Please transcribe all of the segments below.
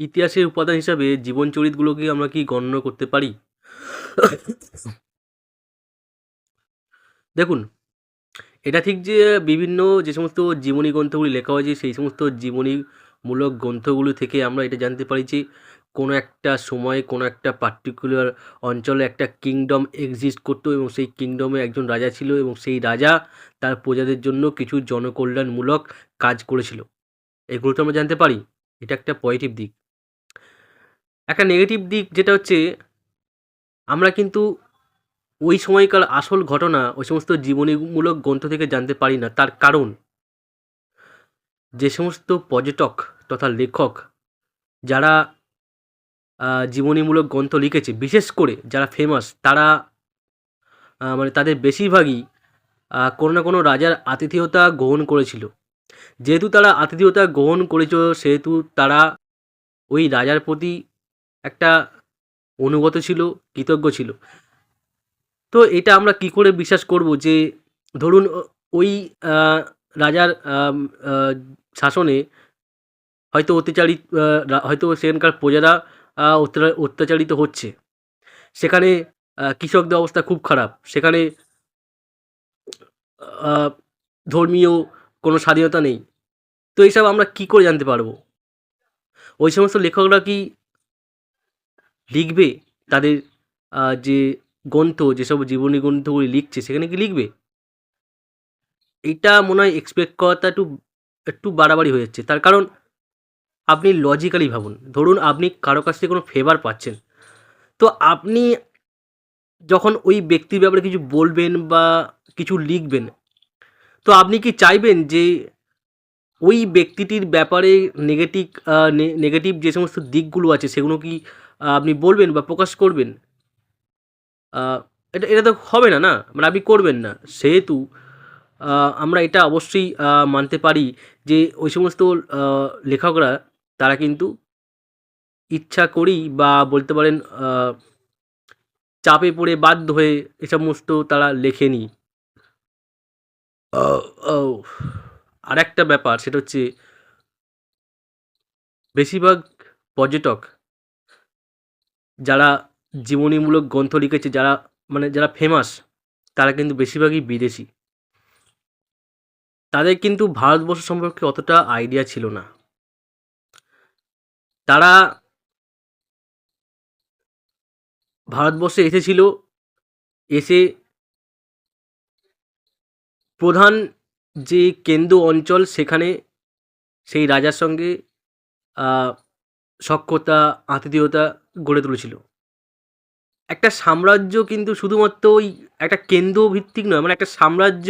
ইতিহাসের উপাদান হিসাবে জীবন জীবনচরিতগুলোকে আমরা কি গণ্য করতে পারি? দেখুন, এটা ঠিক যে বিভিন্ন যে সমস্ত জীবনী গ্রন্থগুলি লেখা হয়েছে, সেই সমস্ত জীবনীমূলক গ্রন্থগুলি থেকে আমরা এটা জানতে পারি যে কোনো একটা সময়ে, কোনো একটা পার্টিকুলার অঞ্চলে একটা কিংডম এক্সিস্ট করতো এবং সেই কিংডমে একজন রাজা ছিল এবং সেই রাজা তার প্রজাদের জন্য কিছু জনকল্যাণমূলক কাজ করেছিল। এগুলো তো আমরা জানতে পারি। এটা একটা পজিটিভ দিক। একটা নেগেটিভ দিক যেটা হচ্ছে, আমরা কিন্তু ওই সময়কার আসল ঘটনা, ওই সমস্ত জীবনীমূলক গ্রন্থ থেকে জানতে পারি না। তার কারণ, যে সমস্ত পর্যটক তথা লেখক যারা জীবনীমূলক গ্রন্থ লিখেছে, বিশেষ করে যারা ফেমাস তারা মানে তাদের বেশিরভাগই কোনো না কোনো রাজার আতিথেয়তা গ্রহণ করেছিল। যেহেতু তারা আতিথেয়তা গ্রহণ করেছিল, সেহেতু তারা ওই রাজার প্রতি একটা অনুগত ছিল, কৃতজ্ঞ ছিল। তো এটা আমরা কি করে বিশ্বাস করব যে, ধরুন ওই রাজার শাসনে হয়তো অত্যাচারিত হয়তো সেখানকার প্রজারা অত্যাচারিত হচ্ছে। সেখানে কৃষকদের অবস্থা খুব খারাপ। সেখানে ধর্মীয় কোনো স্বাধীনতা নেই। তো এইসব আমরা কি করে জানতে পারব? ওই সমস্ত লেখকরা কি লিখবে, তাদের যে গ্রন্থ, যেসব জীবনী গ্রন্থগুলি লিখছে, সেখানে কি লিখবে? এটা মনে হয় এক্সপেক্ট করাটা একটু একটু বাড়াবাড়ি হয়ে যাচ্ছে। তার কারণ, আপনি লজিক্যালি ভাবুন। ধরুন আপনি কারও কাছ থেকে কোনো ফেভার পাচ্ছেন। তো আপনি যখন ওই ব্যক্তির ব্যাপারে কিছু বলবেন বা কিছু লিখবেন, তো আপনি কি চাইবেন যে ওই ব্যক্তিটির ব্যাপারে নেগেটিভ নেগেটিভ যে সমস্ত দিকগুলো আছে, সেগুলো কি আপনি বলবেন বা প্রকাশ করবেন। এটা এটা তো হবে না না? মানে আপনি করবেন না। সেহেতু আমরা এটা অবশ্যই মানতে পারি যে ওই সমস্ত লেখকরা, তারা কিন্তু ইচ্ছা করেই বা বলতে পারেন চাপে পড়ে বাধ্য হয়ে এ সমস্ত তারা লেখেনি। আর একটা ব্যাপার, সেটা হচ্ছে, বেশিরভাগ পর্যটক যারা জীবনীমূলক গ্রন্থ লিখেছে যারা মানে যারা ফেমাস তারা কিন্তু বেশিরভাগই বিদেশি। তাদের কিন্তু ভারতবর্ষ সম্পর্কে অতটা আইডিয়া ছিল না। তারা ভারতবর্ষে এসেছিল এসে প্রধান যে কেন্দ্র অঞ্চল সেখানে সেই রাজার সঙ্গে সক্ষতা আতিথেয়তা গড়ে তুলেছিল। একটা সাম্রাজ্য কিন্তু শুধুমাত্র ওই একটা কেন্দ্র ভিত্তিক নয় মানে একটা সাম্রাজ্য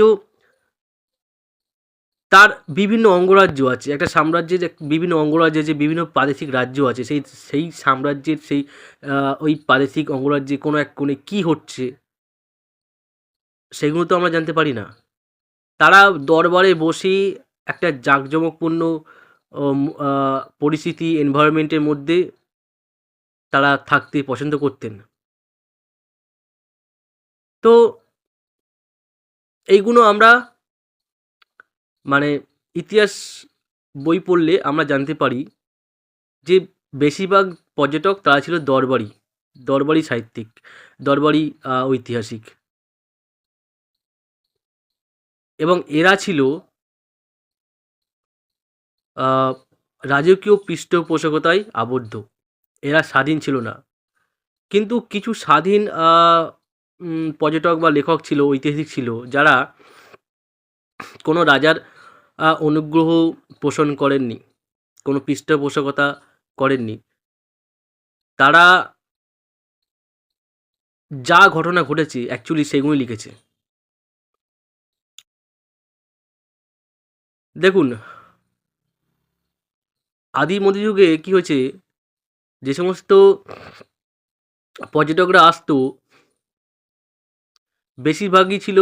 তার বিভিন্ন অঙ্গরাজ্য আছে। একটা সাম্রাজ্যের বিভিন্ন অঙ্গরাজ্য আছে বিভিন্ন প্রাদেশিক রাজ্য আছে, সেই সেই সাম্রাজ্যের সেই ওই প্রাদেশিক অঙ্গরাজ্যে কোনো এক কোণে কী হচ্ছে, সেগুলো তো আমরা জানতে পারি না। তারা দরবারে বসে একটা জাঁকজমকপূর্ণ পরিস্থিতি এনভায়রনমেন্টের মধ্যে তারা থাকতে পছন্দ করতেন তো এইগুলো আমরা মানে ইতিহাস বই পড়লে আমরা জানতে পারি যে বেশিরভাগ পর্যটক তারা ছিল দরবারি দরবারি সাহিত্যিক, দরবারি ঐতিহাসিক। এবং এরা ছিল রাজকীয় পৃষ্ঠপোষকতায় আবদ্ধ। এরা স্বাধীন ছিল না। কিন্তু কিছু স্বাধীন পর্যটক বা লেখক ছিল, ঐতিহাসিক ছিল, যারা কোনো রাজার অনুগ্রহ পোষণ করেননি, কোনো পৃষ্ঠপোষকতা করেননি। তারা যা ঘটনা ঘটেছে অ্যাকচুয়ালি সেগুলি লিখেছে। দেখুন আদি মধ্যযুগে কি হয়েছে? যে সমস্ত পর্যটকরা আসতো, বেশিরভাগই ছিল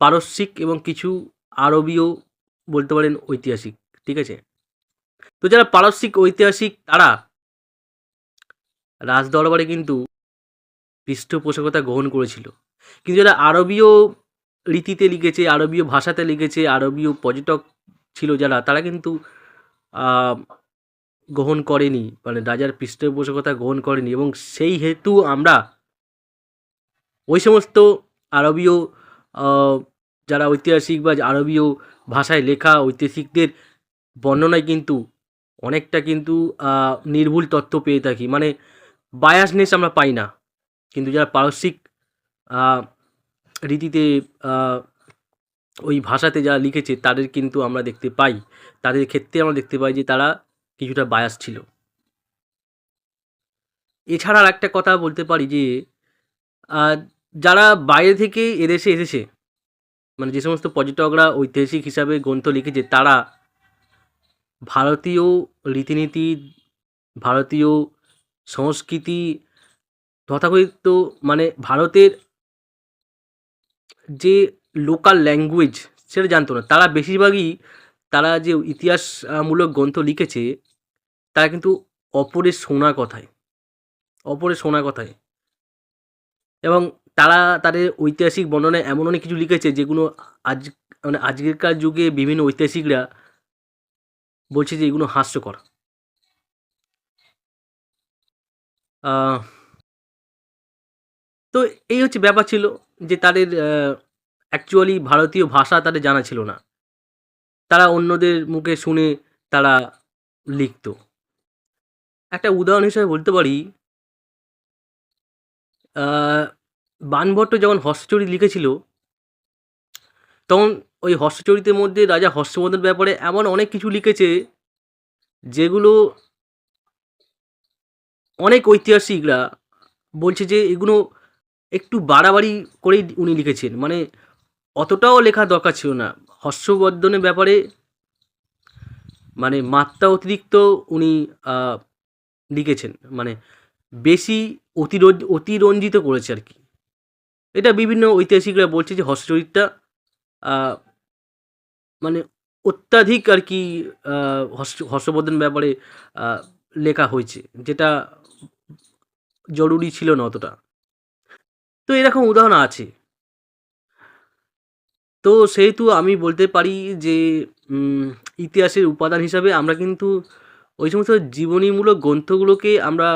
পারস্যিক এবং কিছু আরবীয় বলতে পারেন ঐতিহাসিক, ঠিক আছে? তো যারা পারস্যিক ঐতিহাসিক, তারা রাজদরবারে কিন্তু পৃষ্ঠপোষকতা গ্রহণ করেছিল। কিন্তু যারা আরবীয় রীতিতে লিখেছে, আরবীয় ভাষাতে লিখেছে, আরবীয় পর্যটক ছিল যারা, তারা কিন্তু গ্রহণ করেনি মানে রাজার পৃষ্ঠপোষকতা গ্রহণ করেনি এবং সেই হেতু আমরা ওই সমস্ত আরবীয় যারা ঐতিহাসিক বা আরবীয় ভাষায় লেখা ঐতিহাসিকদের বর্ণনায় কিন্তু অনেকটা কিন্তু নির্ভুল তথ্য পেয়ে থাকি। মানে বায়াসনেস আমরা পাই না। কিন্তু যারা পারস্যিক রীতিতে ওই ভাষাতে যারা লিখেছে তাদের কিন্তু আমরা দেখতে পাই। তাদের ক্ষেত্রে আমরা দেখতে পাই যে তারা কিছুটা বায়াস ছিল। এছাড়া আর একটা কথা বলতে পারি যে যারা বাইরে থেকে এদেশে এসেছে মানে যে সমস্ত পর্যটকরা ঐতিহাসিক হিসাবে গ্রন্থ লিখেছে, তারা ভারতীয় রীতিনীতি, ভারতীয় সংস্কৃতি, তথাকথিত মানে ভারতের যে লোকাল ল্যাঙ্গুয়েজ সেটা জানতো না। তারা বেশিরভাগই তারা যে ইতিহাসমূলক গ্রন্থ লিখেছে তারা কিন্তু অপরের শোনা কথায় অপরের শোনা কথায় এবং তারা তাদের ঐতিহাসিক বর্ণনায় এমন অনেক কিছু লিখেছে যেগুলো আজ মানে আজকেরকার যুগে বিভিন্ন ঐতিহাসিকরা বলছে যে এগুলো হাস্যকর। তো এই হচ্ছে ব্যাপার ছিল যে তাদের অ্যাকচুয়ালি ভারতীয় ভাষা তাদের জানা ছিল না। তারা অন্যদের মুখে শুনে তারা লিখতো। একটা উদাহরণ হিসেবে বলতে পারি। বানভট্ট যখন হর্ষচরিত লিখেছিল, তখন ওই হস্তচরিতের মধ্যে রাজা হর্ষবর্ধনের ব্যাপারে এমন অনেক কিছু লিখেছে, যেগুলো অনেক ঐতিহাসিকরা বলছে যে এগুলো একটু বাড়াবাড়ি করেই উনি লিখেছেন। মানে অতটাও লেখা দরকার ছিল না। হর্ষবর্ধনের ব্যাপারে মানে মাত্রা অতিরিক্ত উনি লিখেছেন মানে বেশি অতিরঞ্জ অতিরঞ্জিত করেছে আর কি। এটা বিভিন্ন ঐতিহাসিকরা বলছে যে হর্ষচরিতটা আহ, মানে অত্যাধিক আর কি হর্ষবর্ধন ব্যাপারে লেখা হয়েছে যেটা জরুরি ছিল না অতটা। তো এরকম উদাহরণ আছে। তো সেহেতু আমি বলতে পারি যে ইতিহাসের উপাদান হিসাবে আমরা কিন্তু ওই সমস্ত জীবনীমূলক গ্রন্থগুলোকে আমরা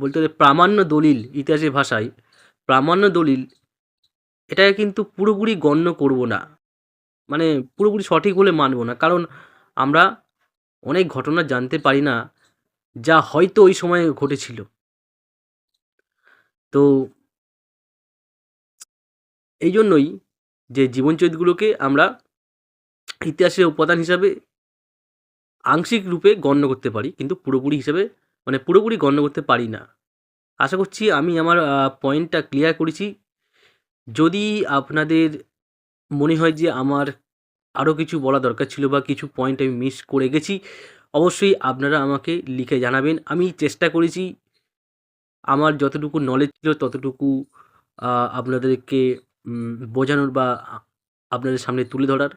বলতে গেলে প্রামাণ্য দলিল ইতিহাসের ভাষায়, প্রামাণ্য দলিল, এটাকে কিন্তু পুরোপুরি গণ্য করব না। মানে পুরোপুরি সঠিক বলে মানব না। কারণ আমরা অনেক ঘটনা জানতে পারি না, যা হয়তো ওই সময়ে ঘটেছিল। তো এই জন্যই যে জীবনচরিতগুলোকে আমরা ইতিহাসের উপাদান হিসাবে আংশিক রূপে গণ্য করতে পারি, কিন্তু পুরোপুরি হিসাবে মানে পুরোপুরি গণ্য করতে পারি না। আশা করছি আমি আমার পয়েন্টটা ক্লিয়ার করেছি। যদি আপনাদের মনে হয় যে আমার আরও কিছু বলা দরকার ছিল বা কিছু পয়েন্ট আমি মিস করে গেছি, অবশ্যই আপনারা আমাকে লিখে জানাবেন। আমি চেষ্টা করেছি, আমার যতটুকু নলেজ ছিল ততটুকু আপনাদেরকে বোঝানোর বা আপনাদের সামনে তুলে ধরার।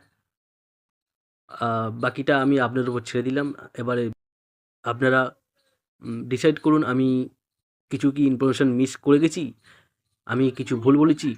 বাকিটা আমি আপনার উপর ছেড়ে দিলাম। এবারে আপনারা ডিসাইড করুন, আমি কিছু কি ইনফরমেশান মিস করে গেছি? আমি কিছু ভুল বলেছি?